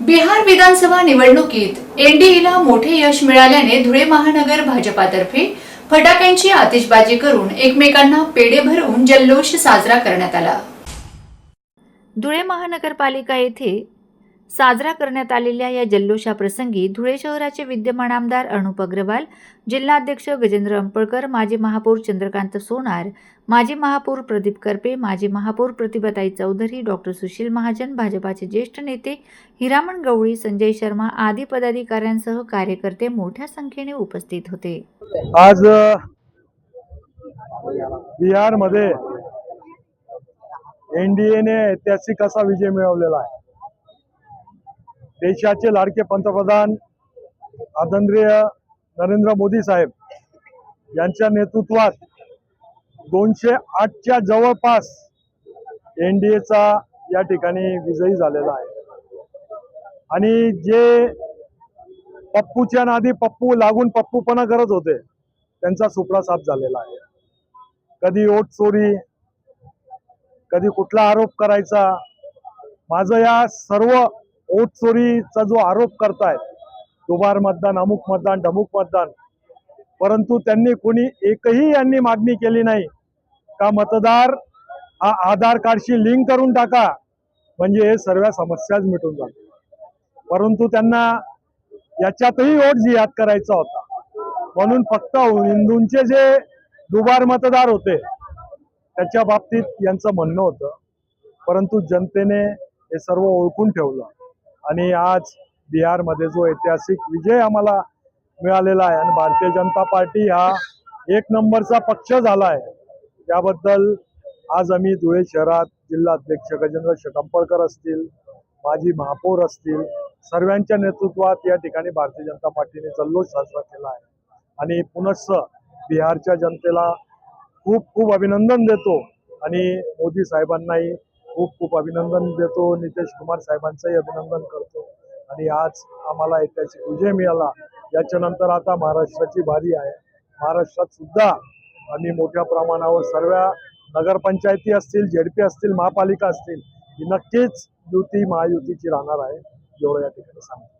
बिहार विधानसभा निवडणुकीत एनडीएला मोठे यश मिळाल्याने धुळे महानगर भाजपातर्फे फटाक्यांची आतिषबाजी करून एकमेकांना पेढे भरवून जल्लोष साजरा करण्यात आला. धुळे महानगरपालिका येथे साजरा करण्यात आलेल्या या जल्लोषाप्रसंगी धुळे शहराचे विद्यमान आमदार अनुप अग्रवाल जिल्हाध्यक्ष गजेंद्र अंपळकर माजी महापौर चंद्रकांत सोनार माजी महापौर प्रदीप करपे माजी महापौर प्रतिभाताई चौधरी डॉक्टर सुशील महाजन भाजपाचे ज्येष्ठ नेते हिरामण गवळी संजय शर्मा आदी पदाधिकाऱ्यांसह कार्यकर्ते मोठ्या संख्येने उपस्थित होते. आज बिहारमध्ये एनडीएने ऐतिहासिक असा विजय मिळवलेला आहे. देशाचे लाडके पंतप्रधान आदरणीय नरेंद्र मोदी साहेब यांच्या नेतृत्वात दोनशे आठच्या जवळपास एनडीएचा या ठिकाणी विजयी झालेला आहे. आणि जे पप्पूच्या नादी पप्पू लागून पप्पूपणा करत होते त्यांचा सुपडा साफ झालेला आहे. कधी ओट चोरी कधी कुठला आरोप करायचा माझं या सर्व ओट चोरीचा जो आरोप करतायत दुबार मतदान अमुक मतदान ढमुक मतदान परंतु त्यांनी कोणी एकही यांनी मागणी केली नाही का मतदार हा आधार कार्डशी लिंक करून टाका म्हणजे हे सर्व समस्याच मिटून जातात परंतु त्यांना याच्यातही ओट जिहाद करायचा होता. म्हणून फक्त हिंदूंचे जे दुबार मतदार होते त्याच्या बाबतीत यांचं म्हणणं होतं परंतु जनतेने हे सर्व ओळखून ठेवलं. आणि आज बिहारमध्ये जो ऐतिहासिक विजय आम्हाला मिळालेला आहे आणि भारतीय जनता पार्टी हा एक नंबरचा पक्ष झाला आहे. त्याबद्दल आज आम्ही धुळे शहरात जिल्हा अध्यक्ष गजेंद्र शकंपळकर असतील माजी महापौर असतील सर्वांच्या नेतृत्वात या ठिकाणी भारतीय जनता पार्टीने जल्लोष साजरा केला आहे. आणि पुनश्च बिहारच्या जनतेला खूप खूप अभिनंदन देतो. आणि मोदी साहेबांनाही खूप खूप अभिनंदन देतो. नितेश कुमार साहेबांचंही अभिनंदन करतो. आणि आज आम्हाला ऐतिहासिक विजय मिळाला. याच्यानंतर आता महाराष्ट्राची बारी आहे. महाराष्ट्रात सुद्धा आम्ही मोठ्या प्रमाणावर सर्व नगरपंचायती असतील झेडपी असतील महापालिका असतील ही नक्कीच युती महायुतीची राहणार आहे. एवढं या ठिकाणी सांगतो.